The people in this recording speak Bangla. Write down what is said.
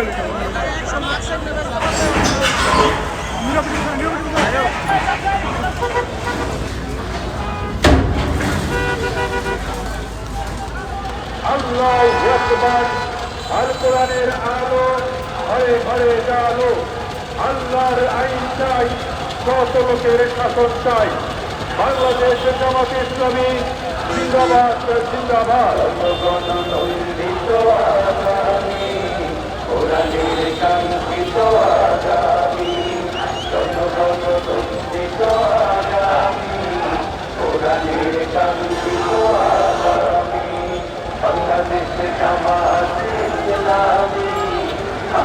আল কোরআনের আলো ঘরে ঘরে জালো আল্লাহর আইন চাই, কত লোকের শাসন চাই। জিন্দাবাদ জিন্দাবাদ।